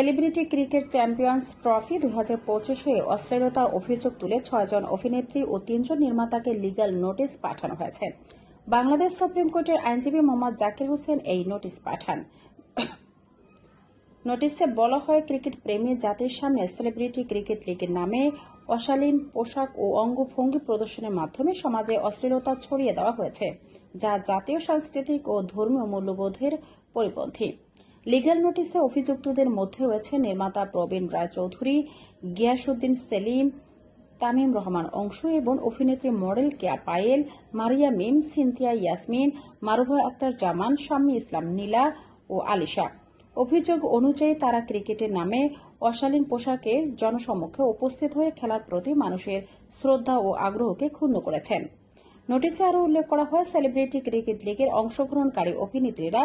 Celebrity cricket champions trophy দুই হাজার পঁচিশে অশ্লীলতার অভিযোগ তুলে ছয়জন অভিনেত্রী ও তিনজন নির্মাতাকে লিগাল নোটিশ পাঠানো হয়েছে। বাংলাদেশ সুপ্রিম কোর্টের আইনজীবী মোহাম্মদ জাকির হোসেন এই নোটিশ পাঠান। নোটিশে বলা হয়, ক্রিকেট প্রেমী জাতির সামনে সেলিব্রিটি ক্রিকেট লিগের নামে অশালীন পোশাক ও অঙ্গভঙ্গি প্রদর্শনের মাধ্যমে সমাজে অশ্লীলতা ছড়িয়ে দেওয়া হয়েছে, যা জাতীয়, সাংস্কৃতিক ও ধর্মীয় মূল্যবোধের পরিপন্থী। লিগ্যাল নোটিশে অভিযুক্তদের মধ্যে রয়েছে নির্মাতা প্রবীণ রায়চৌধুরী গিয়াসুদ্দিন সেলিম, তামিম রহমান অংশ এবং অভিনেত্রী মডেল কেয়া পায়েল, মারিয়া মিম, সিনথিয়া ইয়াসমিন, মারুফা আক্তার জামান, শাম্মী ইসলাম নীলা ও আলিশা। অভিযোগ অনুযায়ী তারা ক্রিকেটের নামে অশালীন পোশাকে জনসম্মুখে উপস্থিত হয়ে খেলার প্রতি মানুষের শ্রদ্ধা ও আগ্রহকে ক্ষুণ্ণ করেছেন। নোটিশে আরও উল্লেখ করা হয়, সেলিব্রিটি ক্রিকেট লিগের অংশগ্রহণকারী অভিনেত্রীরা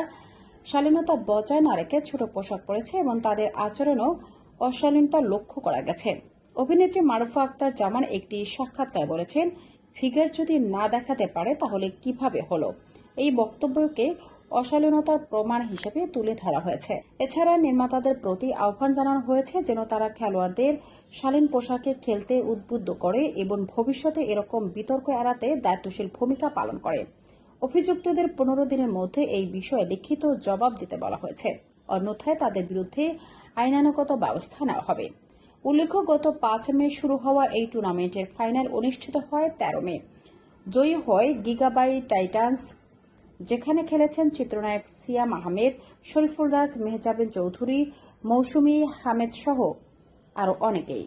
শালীনতা বজায় না রেখে ছোট পোশাক পরেছে এবং তাদের আচরণও অশালীনতা লক্ষ্য করা গেছে। অভিনেত্রী মারুফা আক্তার জামান একটি সাক্ষাৎকারে বলেছেন, ফিগার যদি না দেখাতে পারে তাহলে কীভাবে হলো? এই বক্তব্যকে অশালীনতার প্রমাণ হিসেবে তুলে ধরা হয়েছে। এছাড়া নির্মাতাদের প্রতি আহ্বান জানানো হয়েছে যেন তারা খেলোয়াড়দের শালীন পোশাকে খেলতে উদ্বুদ্ধ করে এবং ভবিষ্যতে এরকম বিতর্ক এড়াতে দায়িত্বশীল ভূমিকা পালন করে। অভিযুক্তদের পনেরো দিনের মধ্যে এই বিষয়ে লিখিত জবাব দিতে বলা হয়েছে। অন্যথায় তাদের বিরুদ্ধে আইনানুগত ব্যবস্থা নেওয়া হবে। উল্লেখ্য, গত পাঁচ মে শুরু হওয়া এই টুর্নামেন্টের ফাইনাল অনুষ্ঠিত হয় তেরো মে। জয়ী হয় গিগাবাই টাইটান্স, যেখানে খেলেছেন চিত্রনায়ক সিয়াম আহমেদ, শরীফুল রাজ, মেহজাবিন চৌধুরী, মৌসুমী হামেদ সহ আরও অনেকেই।